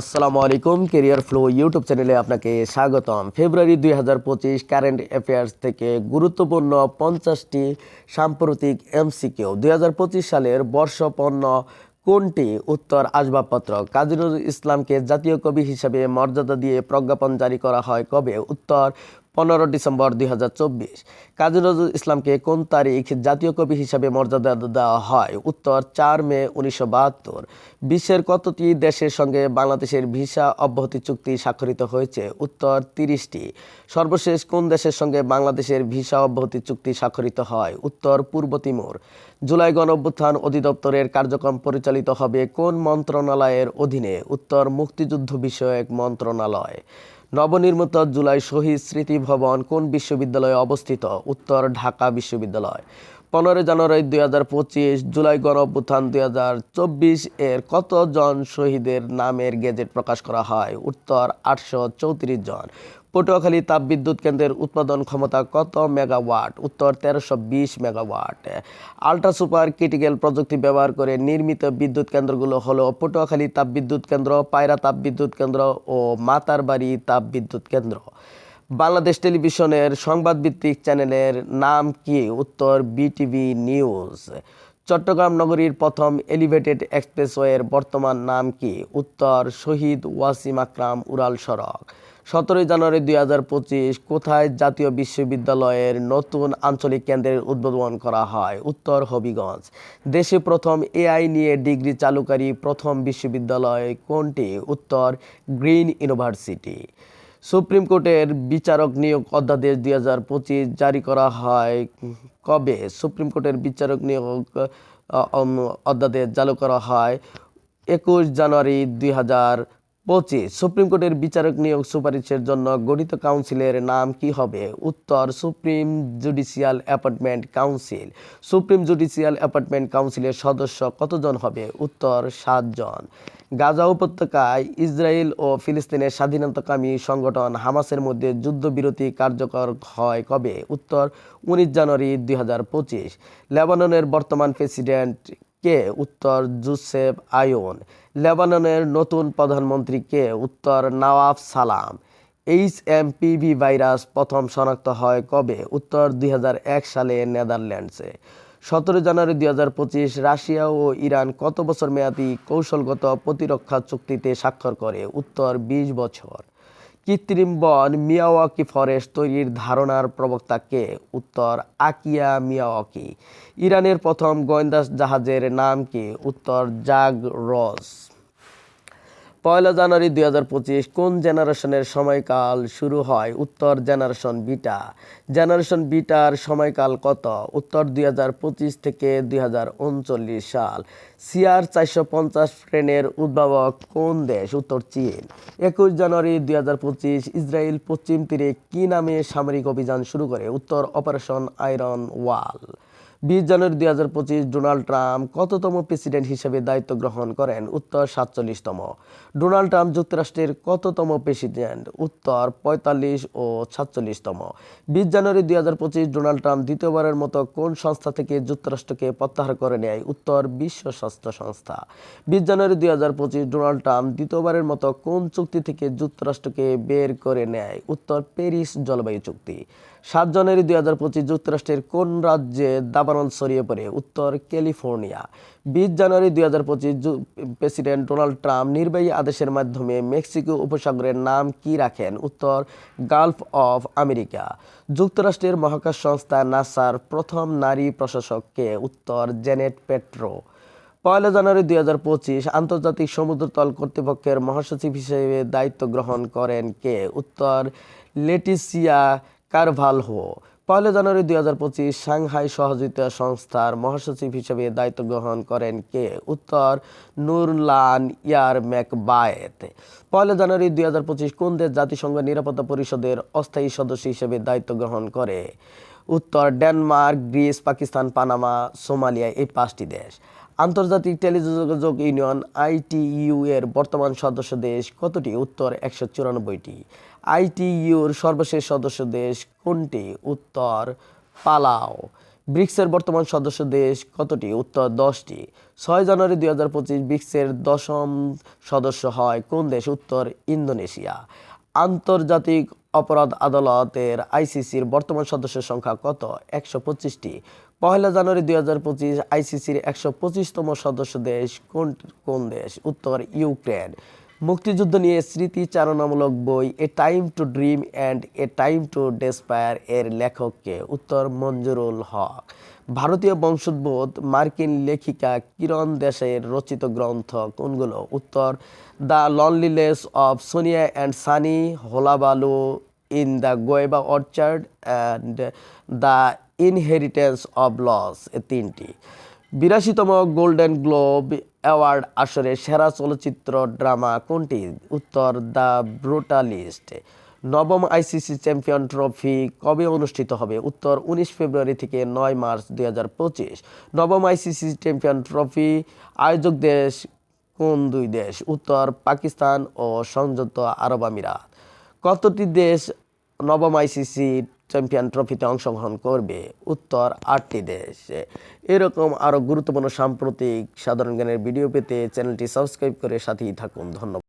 আসসালামু আলাইকুম career flow YouTube চ্যানেলে আপনাকে স্বাগতম। ফেব্রুয়ারি দুই হাজার পঁচিশ কারেন্ট অ্যাফেয়ার্স থেকে গুরুত্বপূর্ণ পঞ্চাশটি সাম্প্রতিক এমসিকিউ দুই হাজার পঁচিশ সালের বর্ষপন্ন কোনটি? উত্তর আসবাবপত্র। কাজী নজরুল ইসলামকে জাতীয় কবি হিসাবে মর্যাদা দিয়ে প্রজ্ঞাপন জারি করা হয় কবে? উত্তর পনেরো ডিসেম্বর দুই হাজার চব্বিশ। কাজী নজরুল ইসলামকে কোন তারিখ জাতীয় কবি হিসাবে মর্যাদা দেওয়া হয়? উত্তর, চার মে উনিশশো বাহাত্তর। বিশ্বের কতটি দেশের সঙ্গে বাংলাদেশের ভিসা অব্যাহতি চুক্তি স্বাক্ষরিত হয়েছে? উত্তর, তিরিশটি। সর্বশেষ কোন দেশের সঙ্গে বাংলাদেশের ভিসা অব্যাহতি চুক্তি স্বাক্ষরিত হয়? উত্তর, পূর্ব তিমুর। জুলাই গণ অভ্যুত্থান অধিদপ্তরের কার্যক্রম পরিচালিত হবে কোন মন্ত্রণালয়ের অধীনে? উত্তর, মুক্তিযুদ্ধ বিষয়ক মন্ত্রণালয়। নবনির্মিত জুলাই শহীদ স্মৃতি ভবন কোন বিশ্ববিদ্যালয়ে অবস্থিত? উত্তর, ঢাকা বিশ্ববিদ্যালয়। পনেরোই জানুয়ারি দুই হাজার পঁচিশ, জুলাই গণঅভ্যুত্থান দুই হাজার চব্বিশ, এর কতজন শহীদের নামের গেজেট প্রকাশ করা হয়? উত্তর, আটশো চৌত্রিশ জন। পটুয়াখালী তাপবিদ্যুৎ কেন্দ্রের উৎপাদন ক্ষমতা কত মেগাওয়াট? উত্তর, তেরোশো বিশ মেগাওয়াট। আল্ট্রা সুপার ক্রিটিক্যাল প্রযুক্তি ব্যবহার করে নির্মিত বিদ্যুৎ কেন্দ্রগুলো হলো পটুয়াখালী তাপবিদ্যুৎ কেন্দ্র, পায়রা তাপবিদ্যুৎ কেন্দ্র ও মাতারবাড়ি তাপবিদ্যুৎ কেন্দ্র। বাংলাদেশ টেলিভিশনের সংবাদভিত্তিক চ্যানেলের নাম কি? উত্তর, বিটিভি নিউজ। চট্টগ্রাম নগরীর প্রথম এলিভেটেড এক্সপ্রেসওয়ের বর্তমান নাম কি? উত্তর, শহীদ ওয়াসিম আকরাম উড়াল সড়ক। সতেরোই জানুয়ারি দুই হাজার পঁচিশ কোথায় জাতীয় বিশ্ববিদ্যালয়ের নতুন আঞ্চলিক কেন্দ্রের উদ্বোধন করা হয়? উত্তর হবিগঞ্জ। দেশে প্রথম এআই নিয়ে ডিগ্রি চালুকারী প্রথম বিশ্ববিদ্যালয় কোনটি? উত্তর, গ্রিন ইউনিভার্সিটি। সুপ্রিম কোর্টের বিচারক নিয়োগ অধ্যাদেশ দুই হাজার পঁচিশ জারি করা হয় কবে? সুপ্রিম কোর্টের বিচারক নিয়োগ অধ্যাদেশ চালু করা হয় একুশ জানুয়ারি দুই হাজার পঁচিশ সুপ্রিম কোর্টের বিচারক নিয়োগ সুপারিশের জন্য গঠিত কাউন্সিলের নাম কি হবে? উত্তর, supreme judicial appointment council. Supreme judicial appointment কাউন্সিলের সদস্য কতজন হবে? উত্তর, সাতজন। গাজা উপত্যকায় ইসরায়েল ও ফিলিস্তিনের স্বাধীনতাকামী সংগঠন হামাসের মধ্যে যুদ্ধবিরতি কার্যকর হয় কবে? উত্তর, উনিশ জানুয়ারি দুই হাজার পঁচিশ। লেবাননের বর্তমান প্রেসিডেন্ট কে উত্তর জুসেফ আয়ন লেবাননের নতুন প্রধানমন্ত্রী কে উত্তর নওয়াব সালাম। এইচ এম পিভি ভাইরাস প্রথম শনাক্ত হয় কবে? উত্তর দুই হাজার এক সালে নেদারল্যান্ডসে। সতেরো জানুয়ারি দুই হাজার পঁচিশ রাশিয়া ও ইরান কত বছর মেয়াদী কৌশলগত প্রতিরক্ষা চুক্তিতে স্বাক্ষর করে? উত্তর বিশ বছর। কৃত্রিম বন মিয়াওয়াকি ফরেস্ট তৈরির ধারণার প্রবক্তা কে উত্তর, আকিয়া মিয়াওয়াকি। ইরানের প্রথম গোয়েন্দা জাহাজের নাম কি? উত্তর জাগ রস পয়লা জানুয়ারি দুই হাজার পঁচিশ কোন জেনারেশনের সময়কাল শুরু হয়? উত্তর জেনারেশন বিটা। জেনারেশন বিটার সময়কাল কত? উত্তর দুই হাজার পঁচিশ থেকে দুই হাজার উনচল্লিশ সাল। সিআর চারশো পঞ্চাশ ট্রেনের উদ্ভাবক কোন দেশ? উত্তর চীন। একুশ জানুয়ারি দুই হাজার পঁচিশ ইসরায়েল পশ্চিম তীরে কি নামে সামরিক অভিযান শুরু করে? উত্তর অপারেশন আয়রন ওয়াল। বিশ জানুয়ারি দুই হাজার পঁচিশ ডোনাল্ড ট্রাম্প কততম প্রেসিডেন্ট হিসেবে দায়িত্ব গ্রহণ করেন? উত্তর সাতচল্লিশতম। ডোনাল্ড ট্রাম্প যুক্তরাষ্ট্রের কততম প্রেসিডেন্ট? উত্তর পঁয়তাল্লিশ ও সাতচল্লিশতম। বিশ জানুয়ারি দুই হাজার পঁচিশ ডোনাল্ড ট্রাম্প দ্বিতীয়বারের মতো কোন সংস্থা থেকে যুক্তরাষ্ট্রকে প্রত্যাহার করে নেয়? উত্তর বিশ্ব স্বাস্থ্য সংস্থা। বিশ জানুয়ারি দুই হাজার পঁচিশ ডোনাল্ড ট্রাম্প দ্বিতীয়বারের মতো কোন চুক্তি থেকে যুক্তরাষ্ট্রকে বের করে নেয়? উত্তর প্যারিস জলবায়ু চুক্তি। সাত জানুয়ারি দুই হাজার পঁচিশ যুক্তরাষ্ট্রের কোন রাজ্যে দাবানল ছড়িয়ে পড়ে? উত্তর, ক্যালিফোর্নিয়া। বিশ জানুয়ারি দুই হাজার পঁচিশ প্রেসিডেন্ট ডোনাল্ড ট্রাম্প নির্বাহী আদেশের মাধ্যমে মেক্সিকো উপসাগরের নাম কি রাখেন? উত্তর, গালফ অফ আমেরিকা। যুক্তরাষ্ট্রের মহাকাশ সংস্থা নাসার প্রথম নারী প্রশাসককে উত্তর, জেনেট পেট্রো। পয়লা জানুয়ারি দুই হাজার পঁচিশ আন্তর্জাতিক সমুদ্রতল কর্তৃপক্ষের মহাসচিব হিসেবে দায়িত্ব গ্রহণ করেন কে? উত্তর, লেটিসিয়া কারভালহো পয়লা জানুয়ারি দুই হাজার পঁচিশ সাংহাই সহযোগিতা সংস্থার মহাসচিব হিসেবে দায়িত্ব গ্রহণ করেন কে? উত্তর, নুরলান ইয়ার ম্যাকবায়েত। পয়লা জানুয়ারি দুই হাজার পঁচিশ কোন দেশ জাতিসংঘ নিরাপত্তা পরিষদের অস্থায়ী সদস্য হিসেবে দায়িত্ব গ্রহণ করে। উত্তর, Denmark, Greece, Pakistan, Panama, Somalia এই পাঁচটি দেশ। আন্তর্জাতিক টেলিযোগাযোগ ইউনিয়ন আইটিইউ এর বর্তমান সদস্য দেশ কতটি? উত্তর, একশো চুরানব্বইটি। আইটিইউর সর্বশেষ সদস্য দেশ কোনটি? উত্তর, পালাও। ব্রিক্সের বর্তমান সদস্য দেশ কতটি? উত্তর, দশটি। ছয় জানুয়ারি দুই হাজার পঁচিশ ব্রিক্সের দশম সদস্য হয় কোন দেশ? উত্তর, ইন্দোনেশিয়া। আন্তর্জাতিক অপরাধ আদালতের আইসিসির বর্তমান সদস্যের সংখ্যা কত? একশো পঁচিশটি। পহেলা জানুয়ারি দুই হাজার পঁচিশ আইসিসির একশো পঁচিশতম সদস্য দেশ কোন কোন দেশ? উত্তর, ইউক্রেন। মুক্তিযুদ্ধ নিয়ে স্মৃতিচারণামূলক বই a time to dream and a time to despair এর লেখককে উত্তর মঞ্জুরুল হক। ভারতীয় বংশোদ্ভূত মার্কিন লেখিকা কিরণ দেশের রচিত গ্রন্থ কোনগুলো? উত্তর, the loneliness of Sonia and Sunny hullabaloo in the guava orchard and the inheritance of loss এ তিনটি। বিরাশিতম গোল্ডেন গ্লোব অ্যাওয়ার্ড আসরে সেরা চলচ্চিত্র ড্রামা কোনটি? উত্তর, দ্য ব্রুটালিস্ট। নবম আইসিসি চ্যাম্পিয়ন ট্রফি কবে অনুষ্ঠিত হবে? উত্তর, উনিশ ফেব্রুয়ারি থেকে নয় মার্চ দুই হাজার পঁচিশ। নবম আইসিসি চ্যাম্পিয়ন ট্রফি, আয়োজক দেশ কোন দুই দেশ? উত্তর, পাকিস্তান ও সংযুক্ত আরব আমিরাত। কতটি দেশ নবম আইসিসি চ্যাম্পিয়ন ট্রফিতে অংশগ্রহণ করবে উত্তর আটটি দেশ। এরকম আরও গুরুত্বপূর্ণ সাম্প্রতিক সাধারণ জ্ঞানের ভিডিও পেতে চ্যানেলটি সাবস্ক্রাইব করে সাথেই থাকুন। ধন্যবাদ।